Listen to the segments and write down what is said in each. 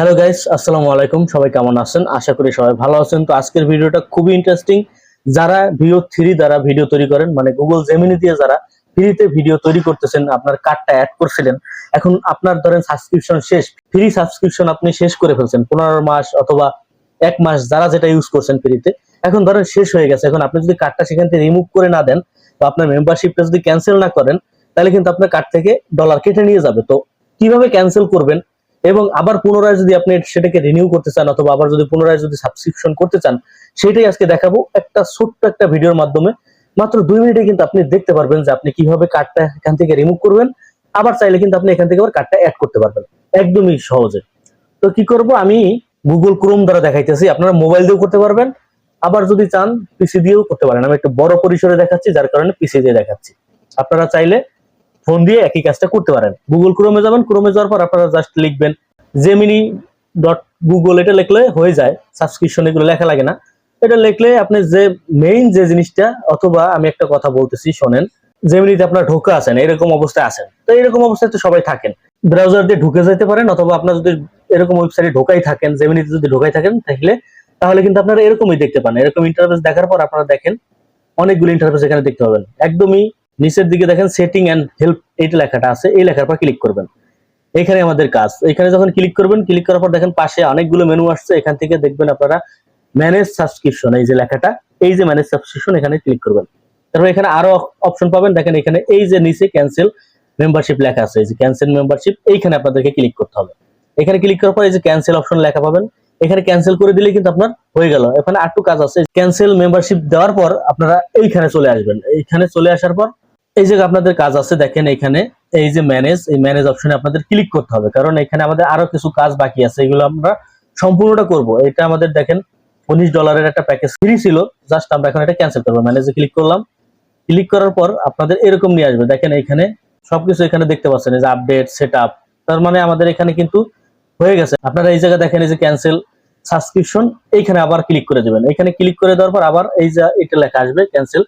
Hello guys আসসালামু আলাইকুম সবাই কেমন আছেন? আশা করি সবাই ভালো আছেন। তো আজকের ভিডিওটা খুবই ইন্টারেস্টিং যারা ভিও থ্রি দ্বারা ভিডিও তৈরি করেন মানে গুগল জেমিনি দিয়ে যারা ফ্রিতে ভিডিও তৈরি করতেছেন, আপনার কার্ডটা অ্যাড করছিলেন, এখন আপনার ধরেন সাবস্ক্রিপশন শেষ। ফ্রি সাবস্ক্রিপশন আপনি শেষ করে ফেলছেন। পনেরো মাস অথবা এক মাস যারা যেটা ইউজ করছেন ফ্রিতে এখন ধরেন শেষ হয়ে গেছে। এখন আপনি যদি কার্ডটা সেখান থেকে রিমুভ করে না দেন বা আপনার মেম্বারশিপটা যদি ক্যান্সেল না করেন, তাহলে কিন্তু আপনার কার্ড থেকে ডলার কেটে নিয়ে যাবে। তো কীভাবে ক্যান্সেল করবেন? এবং আবার পুনরায় যদি আপনি সেটাকে রিনিউ করতে চান অথবা আবার যদি পুনরায় যদি সাবস্ক্রিপশন করতে চান, সেটাই আজকে দেখাবো। একটা ছোট্ট একটা ভিডিওর মাধ্যমে। মাত্র দুই মিনিটে কিন্তু আপনি দেখতে পারবেন যে আপনি কীভাবে কার্ডটা এখান থেকে রিমুভ করবেন। আবার চাইলে কিন্তু আপনি এখান থেকে আবার কার্ডটা অ্যাড করতে পারবেন। একদমই সহজে। তো কি করব আমি? গুগল ক্রোম দ্বারা দেখাইতেছি। আপনারা মোবাইল দিয়েও করতে পারবেন। আবার যদি চান পিসি দিয়েও করতে পারেন। আমি একটু বড় পরিসরে দেখাচ্ছি, যার কারণে পিসি দিয়ে দেখাচ্ছি। আপনারা চাইলে ফোন দিয়ে একই কাজটা করতে পারেন। গুগল ক্রোমে যাবেন ক্রোমে যাওয়ার পর আপনারা জাস্ট লিখবেন জেমিনি ডট গুগল এটা লিখলে হয়ে যায়। সাবস্ক্রিপশন এগুলো লেখা লাগে না। এটা লিখলে আপনি যে মেইন যে জিনিসটা, অথবা আমি একটা কথা বলতেছি, শোনেন জেমিনিতে আপনার ঢোকা আছেন এরকম অবস্থায় আছেন। তো এরকম অবস্থায় তো সবাই থাকেন। ব্রাউজার দিয়ে ঢুকে যেতে পারেন, অথবা আপনার যদি এরকম ওয়েবসাইটে ঢোকাই থাকেন জেমিনিতে যদি ঢোকাই থাকেন, তাহলে তাহলে কিন্তু আপনারা এরকমই দেখতে পান। এরকম ইন্টারফেস দেখার পর আপনারা দেখেন, অনেকগুলো ইন্টারফেস এখানে দেখতে পাবেন। একদমই নিচের দিকে দেখেন সেটিং এন্ড হেল্প এইটা লেখাটা আছে, এই লেখার পর ক্লিক করবেন। এখানে আমাদের কাজ। এখানে যখন ক্লিক করবেন ক্লিক করার পর দেখেন পাশে অনেকগুলো মেনু আসছে। এখান থেকে দেখবেন আপনারা ম্যানেজ সাবস্ক্রিপশন এই যে লেখাটা, এই যে ম্যানেজ সাবস্ক্রিপশন এখানে ক্লিক করবেন। তারপর এখানে আরও অপশন পাবেন। দেখেন এখানে এই যে নিচে ক্যান্সেল মেম্বারশিপ লেখা আছে। এই যে ক্যান্সেল মেম্বারশিপ এইখানে আপনাদেরকে ক্লিক করতে হবে। এখানে ক্লিক করার পর এই যে ক্যান্সেল অপশন লেখা পাবেন। এখানে ক্যান্সেল করে দিলে কিন্তু আপনার হয়ে গেল। এখানে আরেকটু কাজ আছে। ক্যান্সেল মেম্বারশিপ দেওয়ার পর আপনারা এইখানে চলে আসবেন। এইখানে চলে আসার পর এই যে আপনাদের কাজ আছে, দেখেন এখানে এই যে ম্যানেজ এই ম্যানেজ অপশনে আপনাদের ক্লিক করতে হবে। কারণ এখানে আমাদের আরও কিছু কাজ বাকি আছে, এগুলো আমরা সম্পূর্ণটা করব। এটা আমাদের দেখেন উনিশ ডলারের একটা প্যাকেজ ফ্রি ছিল জাস্ট আমরা এখন এটা ক্যান্সেল করব ম্যানেজে ক্লিক করলাম। ক্লিক করার পর আপনাদের এরকম নিয়ে আসবে। দেখেন এখানে সবকিছু এখানে দেখতে পাচ্ছেন, এই যে আপডেট সেট তার মানে আমাদের এখানে কিন্তু হয়ে গেছে। আপনারা এই জায়গায় দেখেন, এই যে ক্যান্সেল সাবস্ক্রিপশন এইখানে আবার ক্লিক করে দেবেন। এখানে ক্লিক করে দেওয়ার পর আবার এই যে এটা লেখা আসবে ক্যান্সেল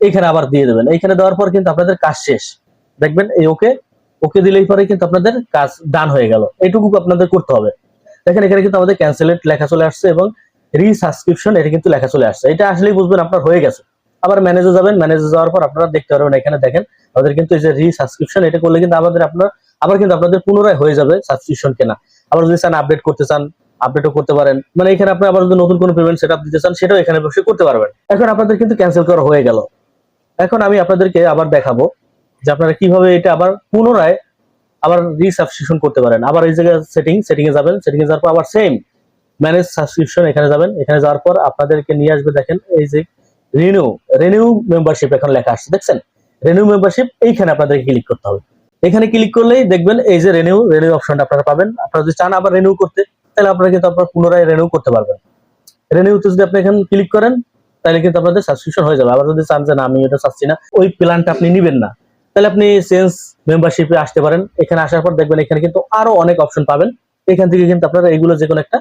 এখানে আবার দিয়ে দেবেন। এখানে দেওয়ার পর কিন্তু আপনাদের কাজ শেষ। দেখবেন, এই ওকে ওকে দিলেই পরে কিন্তু আপনাদের কাজ ডান হয়ে গেল। এইটুকু আপনাদের করতে হবে। দেখেন, এখানে কিন্তু আমাদের ক্যান্সেলেট লেখা চলে আসছে এবং রিসাবস্ক্রিপশন এটা কিন্তু লেখা চলে আসছে। এটা আসলেই বুঝবেন আপনার হয়ে গেছে। আবার ম্যানেজে যাবেন ম্যানেজে যাওয়ার পর আপনারা দেখতে পারবেন এখানে দেখেন, আমাদের কিন্তু এই যে রিসাবস্ক্রিপশন এটা করলে কিন্তু আমাদের আপনার, আবার কিন্তু আপনাদের পুনরায় হয়ে যাবে সাবস্ক্রিপশন কেনা। আবার যদি চান আপডেট করতে চান আপডেটও করতে পারেন। মানে এখানে আপনি আবার যদি নতুন কোনো পেমেন্ট সেট দিতে চান, সেটাও এখানে বসে করতে পারবেন। এখন আপনাদের কিন্তু ক্যান্সেল করা হয়ে গেল। এখন আমি আপনাদেরকে আবার দেখাবো যে আপনারা কীভাবে এটা আবার পুনরায় আবার রিসাবস্ক্রিপশন করতে পারেন। আবার এই জায়গায় সেটিং সেটিং এ যাবেন সেটিং এ যাওয়ার পর আবার সেম ম্যানেজ সাবস্ক্রিপশন এখানে যাবেন। এখানে যাওয়ার পর আপনাদেরকে নিয়ে আসবে, দেখেন, এই যে রিনিউ রিনিউ মেম্বারশিপ এখন লেখা আসছে দেখছেন? রিনিউ মেম্বারশিপ এইখানে আপনাদেরকে ক্লিক করতে হবে। এখানে ক্লিক করলেই দেখবেন এই যে রেনিউ রেনিউ অপশনটা আপনারা পাবেন। আপনারা যদি চান আবার রেনিউ করতে, তাহলে আপনারা কিন্তু আপনার পুনরায় রেনিউ করতে পারবেন। রেনিউতে যদি আপনি এখানে ক্লিক করেন তাহলে কিন্তু আপনাদের সাবস্ক্রিপশন হয়ে যাবে। আবার যদি চান যে না, আমি এটা চাচ্ছি না, ওই প্ল্যানটা আপনি নিবেন না। তাহলে আপনি চেঞ্জ মেম্বারশিপে আসতে পারেন। এখানে আসার পর দেখবেন এখানে কিন্তু আরও অনেক অপশন পাবেন। এখান থেকে কিন্তু আপনারা এগুলো যে কোনো একটা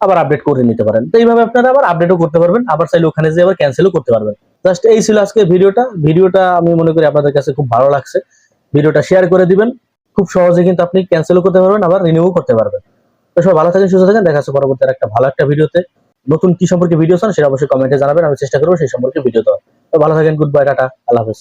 আবার আপডেট করে নিতে পারেন। তো এইভাবে আপনারা আবার আপডেটও করতে পারবেন। আবার চাইলে ওখানে যে আবার ক্যান্সেলও করতে পারবেন। জাস্ট এই ছিল আজকে ভিডিওটা। ভিডিওটা আমি মনে করি আপনাদের কাছে খুব ভালো লাগছে। ভিডিওটা শেয়ার করে দিবেন। খুব সহজে কিন্তু আপনি ক্যান্সেলও করতে পারবেন, আবার রিনিউ করতে পারবেন। তো সবাই ভালো থাকেন, সুস্থ থাকেন। দেখা হচ্ছে পরবর্তী একটা ভালো একটা ভিডিওতে। নতুন কি সম্পর্কে ভিডিও চান সেটা অবশ্যই কমেন্টে জানাবেন, আমি চেষ্টা করব সেই সম্পর্কে ভিডিও দেওয়ার। তো ভালো থাকেন গুড বাই টাটা, আল্লাহ হাফেজ।